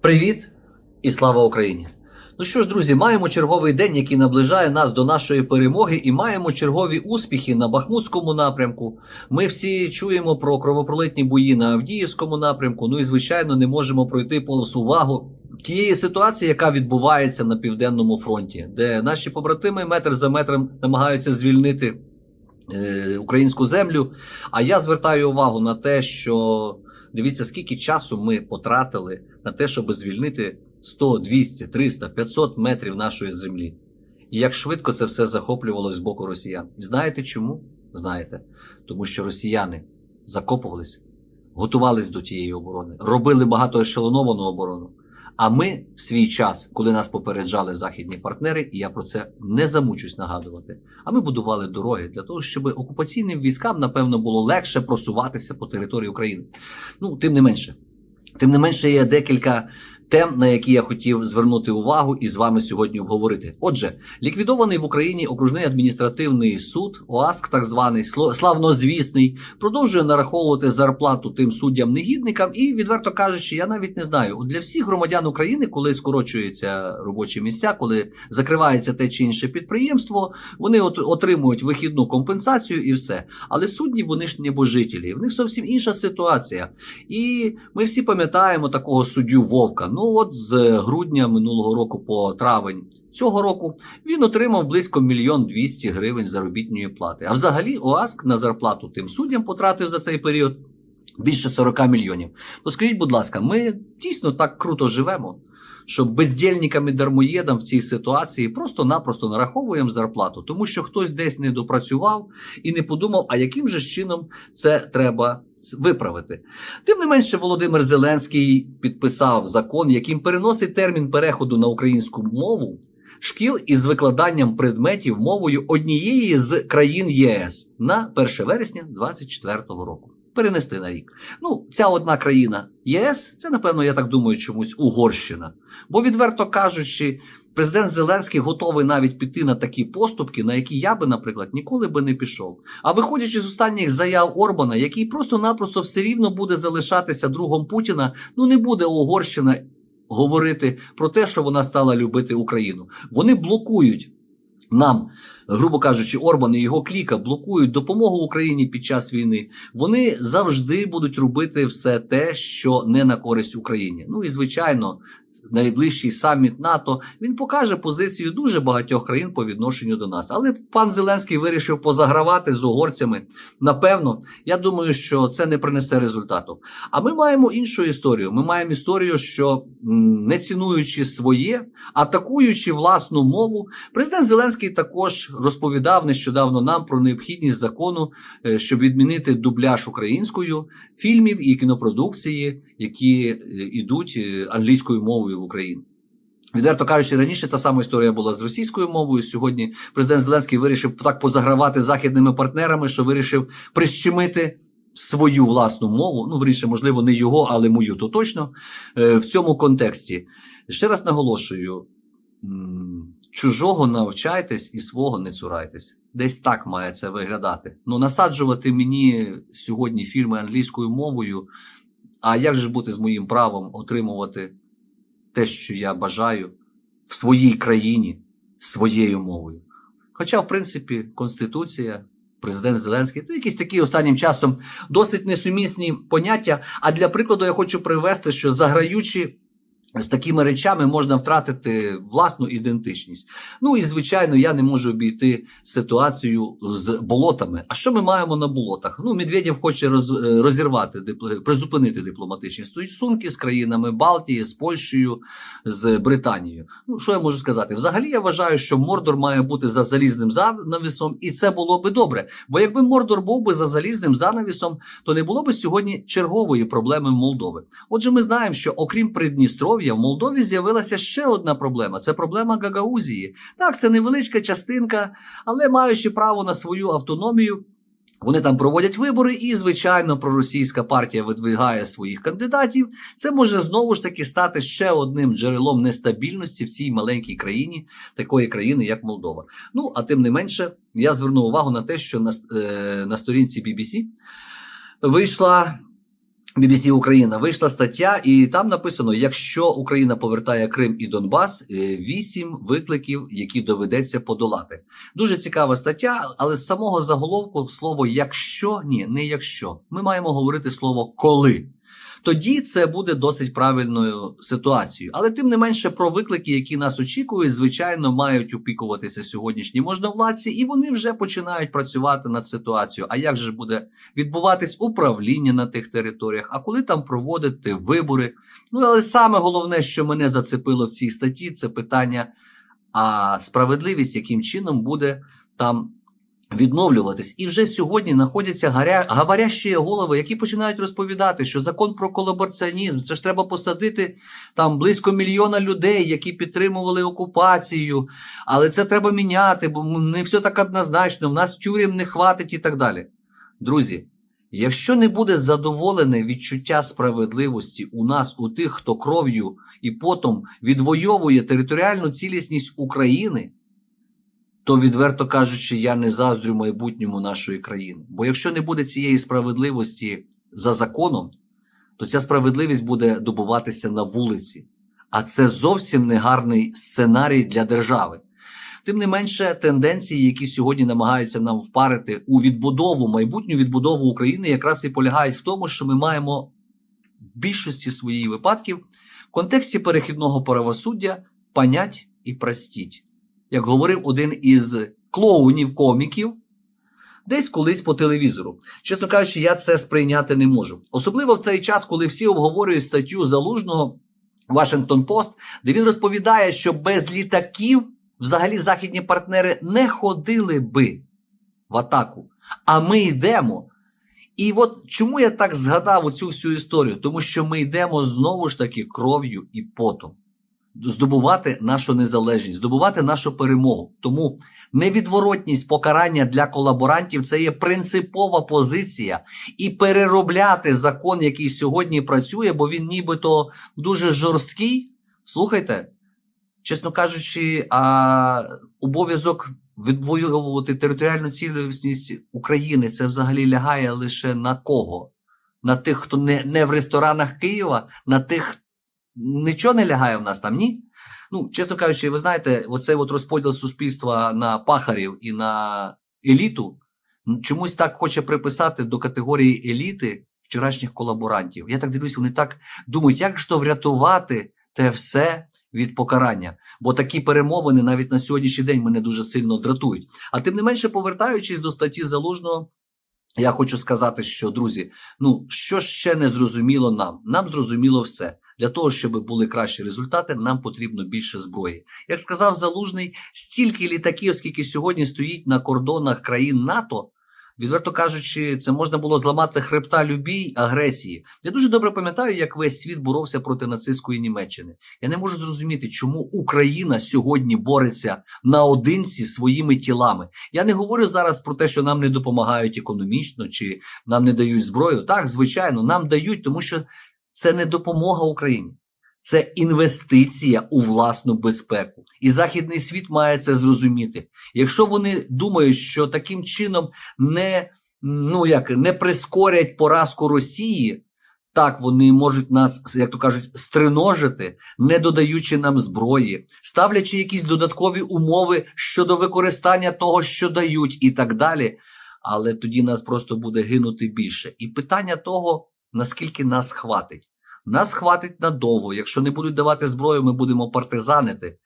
Привіт і слава Україні! Ну що ж, друзі, маємо черговий день, який наближає нас до нашої перемоги, і маємо чергові успіхи на Бахмутському напрямку. Ми всі чуємо про кровопролитні бої на Авдіївському напрямку. Ну і звичайно, не можемо пройти повз увагу тієї ситуації, яка відбувається на південному фронті, де наші побратими метр за метром намагаються звільнити е, українську землю. А я звертаю увагу на те, що дивіться, скільки часу ми потратили на те, щоб звільнити 100, 200, 300, 500 метрів нашої землі. І як швидко це все захоплювалось з боку росіян. І знаєте чому? Знаєте, тому що росіяни закопувались, готувались до тієї оборони, робили багато ешелоновану оборону. А ми в свій час, коли нас попереджали західні партнери, і я про це не замучусь нагадувати. А ми будували дороги для того, щоб окупаційним військам, напевно, було легше просуватися по території України. Ну, тим не менше, тим не менше, є декілька тем, на які я хотів звернути увагу і з вами сьогодні обговорити. Отже, ліквідований в Україні окружний адміністративний суд, ОАСК, так званий славнозвісний, продовжує нараховувати зарплату тим суддям-негідникам. І, відверто кажучи, я навіть не знаю. Для всіх громадян України, коли скорочуються робочі місця, коли закривається те чи інше підприємство, вони от отримують вихідну компенсацію і все. Але судді вони ж небожителі. В них зовсім інша ситуація. І ми всі пам'ятаємо такого суддю Вовка. Ну от з грудня минулого року по травень цього року він отримав близько мільйон двісті гривень заробітної плати. А взагалі ОАСК на зарплату тим суддям потратив за цей період більше 40 мільйонів. То скажіть, будь ласка, ми дійсно так круто живемо. Що бездільникам і дармоєдам в цій ситуації просто-напросто нараховуємо зарплату, тому що хтось десь не допрацював і не подумав, а яким же чином це треба виправити. Тим не менше, Володимир Зеленський підписав закон, яким переносить термін переходу на українську мову шкіл із викладанням предметів мовою однієї з країн ЄС на 1 вересня 2024 року. Перенести на рік. Ну, ця одна країна ЄС, це, напевно, я так думаю, чомусь Угорщина. Бо, відверто кажучи, президент Зеленський готовий навіть піти на такі поступки, на які я би, наприклад, ніколи би не пішов. А виходячи з останніх заяв Орбана, який просто-напросто все рівно буде залишатися другом Путіна, ну не буде Угорщина говорити про те, що вона стала любити Україну. Вони блокують нам, грубо кажучи, Орбан і його кліка блокують допомогу Україні під час війни. Вони завжди будуть робити все те, що не на користь Україні. Ну і звичайно. Найближчий саміт НАТО він покаже позицію дуже багатьох країн по відношенню до нас. Але пан Зеленський вирішив позагравати з угорцями. Напевно, я думаю, що це не принесе результату. А ми маємо іншу історію. Ми маємо історію, що не цінуючи своє, атакуючи власну мову, президент Зеленський також розповідав нещодавно нам про необхідність закону, е, щоб відмінити дубляж українською фільмів і кінопродукції, які е, ідуть е, англійською мовою в Україну. Відверто кажучи, раніше та сама історія була з російською мовою. Сьогодні президент Зеленський вирішив так позагравати західними партнерами, що вирішив прищемити свою власну мову. Ну, вирішив, можливо, не його, але мою, то точно е, в цьому контексті. Ще раз наголошую: чужого навчайтесь і свого не цурайтесь. Десь так має це виглядати. Ну, насаджувати мені сьогодні фільми англійською мовою. А як же бути з моїм правом отримувати те, що я бажаю в своїй країні своєю мовою? Хоча, в принципі, Конституція, президент Зеленський, то якісь такі останнім часом досить несумісні поняття. А для прикладу я хочу привести, що заграючи з такими речами можна втратити власну ідентичність. Ну і звичайно, я не можу обійти ситуацію з болотами. А що ми маємо на болотах? Ну, Медведєв хоче е, розірвати призупинити дипломатичні стосунки з країнами Балтії, з Польщею, з Британією. Ну що я можу сказати? Взагалі я вважаю, що Мордор має бути за залізним занавісом, і це було би добре. Бо якби Мордор був би за залізним занавісом, то не було б сьогодні чергової проблеми Молдови. Отже, ми знаємо, що окрім Придністров'я, в Молдові з'явилася ще одна проблема: це проблема Гагаузії. Так, це невеличка частинка, але маючи право на свою автономію. Вони там проводять вибори, і, звичайно, проросійська партія видвигає своїх кандидатів. Це може знову ж таки стати ще одним джерелом нестабільності в цій маленькій країні, такої країни, як Молдова. Ну а тим не менше, я звернув увагу на те, що на, е, на сторінці BBC вийшла BBC Україна вийшла стаття, і там написано: якщо Україна повертає Крим і Донбас, е, вісім викликів, які доведеться подолати. Дуже цікава стаття, але з самого заголовку слово якщо ні, не якщо. Ми маємо говорити слово коли. Тоді це буде досить правильною ситуацією. Але тим не менше про виклики, які нас очікують, звичайно, мають опікуватися сьогоднішні можновладці, і вони вже починають працювати над ситуацією. А як же ж буде відбуватись управління на тих територіях? А коли там проводити вибори? Ну але саме головне, що мене зацепило в цій статті, це питання: а справедливість, яким чином буде там відновлюватись. І вже сьогодні знаходяться гаря... говорящі голови, які починають розповідати, що закон про колабораціонізм це ж треба посадити там близько мільйона людей, які підтримували окупацію, але це треба міняти, бо не все так однозначно. В нас тюрем не хватить і так далі. Друзі. Якщо не буде задоволене відчуття справедливості у нас, у тих, хто кров'ю і потом відвоює територіальну цілісність України, то відверто кажучи, я не заздрю майбутньому нашої країни. Бо якщо не буде цієї справедливості за законом, то ця справедливість буде добуватися на вулиці. А це зовсім не гарний сценарій для держави. Тим не менше, тенденції, які сьогодні намагаються нам впарити у відбудову, майбутню відбудову України, якраз і полягають в тому, що ми маємо в більшості своїх випадків в контексті перехідного правосуддя понять і простіть як говорив один із клоунів коміків, десь колись по телевізору. Чесно кажучи, я це сприйняти не можу. Особливо в цей час, коли всі обговорюють статтю залужного Вашингтон Пост, де він розповідає, що без літаків взагалі західні партнери не ходили би в атаку. А ми йдемо. І от чому я так згадав оцю всю історію? Тому що ми йдемо знову ж таки кров'ю і потом здобувати нашу незалежність, здобувати нашу перемогу. Тому невідворотність покарання для колаборантів це є принципова позиція, і переробляти закон, який сьогодні працює, бо він нібито дуже жорсткий. Слухайте, чесно кажучи, а обов'язок відвоювати територіальну цілісність України це взагалі лягає лише на кого? На тих, хто не, не в ресторанах Києва, на тих, нічого не лягає в нас там, ні? Ну, чесно кажучи, ви знаєте, оцей от розподіл суспільства на пахарів і на еліту чомусь так хоче приписати до категорії еліти вчорашніх колаборантів. Я так дивлюсь, вони так думають, як ж то врятувати те все від покарання. Бо такі перемовини навіть на сьогоднішній день мене дуже сильно дратують. А тим не менше, повертаючись до статті залужного. Я хочу сказати, що друзі, ну що ще не зрозуміло нам? Нам зрозуміло все. Для того, щоб були кращі результати, нам потрібно більше зброї. Як сказав Залужний, стільки літаків, скільки сьогодні стоїть на кордонах країн НАТО, відверто кажучи, це можна було зламати хребта любій агресії. Я дуже добре пам'ятаю, як весь світ боровся проти нацистської Німеччини. Я не можу зрозуміти, чому Україна сьогодні бореться наодинці своїми тілами. Я не говорю зараз про те, що нам не допомагають економічно чи нам не дають зброю. Так, звичайно, нам дають, тому що це не допомога Україні, це інвестиція у власну безпеку. І західний світ має це зрозуміти. Якщо вони думають, що таким чином не ну як не прискорять поразку Росії. Так, вони можуть нас, як то кажуть, стриножити, не додаючи нам зброї, ставлячи якісь додаткові умови щодо використання того, що дають, і так далі. Але тоді нас просто буде гинути більше. І питання того, наскільки нас хватить. Нас хватить надовго. Якщо не будуть давати зброю, ми будемо партизанити.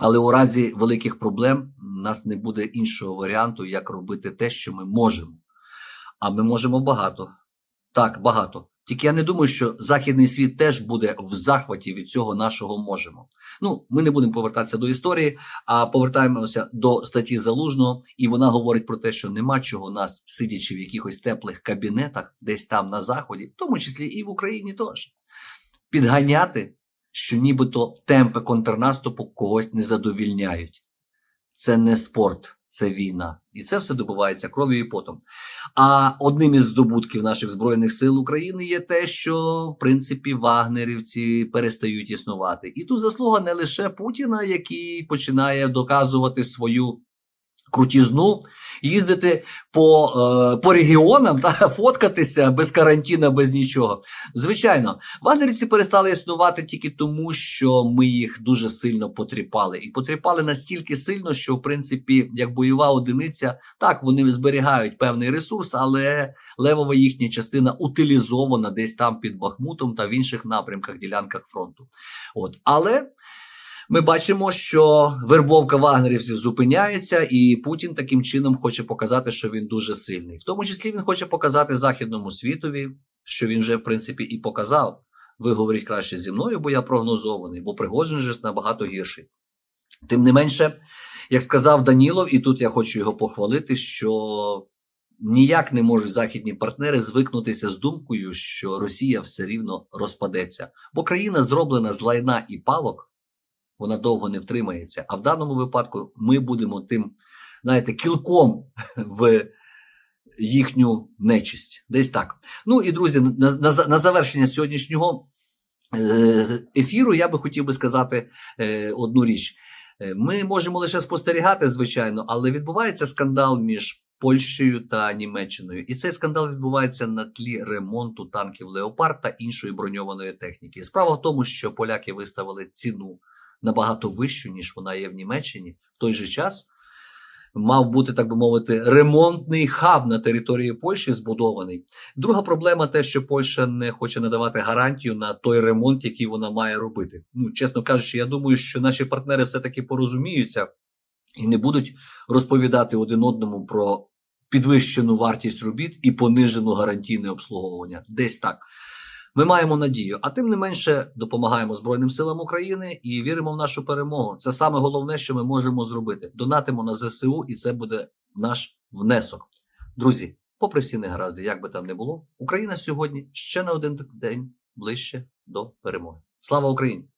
Але у разі великих проблем у нас не буде іншого варіанту, як робити те, що ми можемо. А ми можемо багато. Так, багато. Тільки я не думаю, що західний світ теж буде в захваті від цього нашого можемо. Ну, ми не будемо повертатися до історії, а повертаємося до статті залужного, і вона говорить про те, що нема чого нас, сидячи в якихось теплих кабінетах, десь там на заході, в тому числі і в Україні теж, підганяти, що нібито темпи контрнаступу когось не задовільняють. Це не спорт. Це війна, і це все добувається кров'ю і потом. А одним із здобутків наших збройних сил України є те, що в принципі вагнерівці перестають існувати. І тут заслуга не лише Путіна, який починає доказувати свою крутізну, їздити по, е, по регіонам та фоткатися без карантину, без нічого. Звичайно, вагнерівці перестали існувати тільки тому, що ми їх дуже сильно потріпали. І потріпали настільки сильно, що, в принципі, як бойова одиниця, так, вони зберігають певний ресурс, але левова їхня частина утилізована десь там під Бахмутом та в інших напрямках, ділянках фронту. От. Але ми бачимо, що вербовка вагнерівців зупиняється, і Путін таким чином хоче показати, що він дуже сильний. В тому числі він хоче показати західному світові, що він вже в принципі і показав. Ви говоріть краще зі мною, бо я прогнозований, бо Пригожин же набагато гірший. Тим не менше, як сказав Данілов, і тут я хочу його похвалити, що ніяк не можуть західні партнери звикнутися з думкою, що Росія все рівно розпадеться, бо країна зроблена з лайна і палок вона довго не втримається. А в даному випадку ми будемо тим, знаєте, кілком в їхню нечисть. Десь так. Ну і друзі, на, на, на завершення сьогоднішнього е, ефіру я би хотів би сказати е, одну річ. Е, Ми можемо лише спостерігати, звичайно, але відбувається скандал між Польщею та Німеччиною. І цей скандал відбувається на тлі ремонту танків Леопард та іншої броньованої техніки. Справа в тому, що поляки виставили ціну набагато вищу, ніж вона є в Німеччині. В той же час мав бути, так би мовити, ремонтний хаб на території Польщі збудований. Друга проблема те, що Польща не хоче надавати гарантію на той ремонт, який вона має робити. Ну, чесно кажучи, я думаю, що наші партнери все-таки порозуміються і не будуть розповідати один одному про підвищену вартість робіт і понижену гарантійне обслуговування. Десь так. Ми маємо надію, а тим не менше допомагаємо Збройним силам України і віримо в нашу перемогу. Це саме головне, що ми можемо зробити. Донатимо на ЗСУ, і це буде наш внесок. Друзі, попри всі негаразди, як би там не було, Україна сьогодні ще на один день ближче до перемоги. Слава Україні!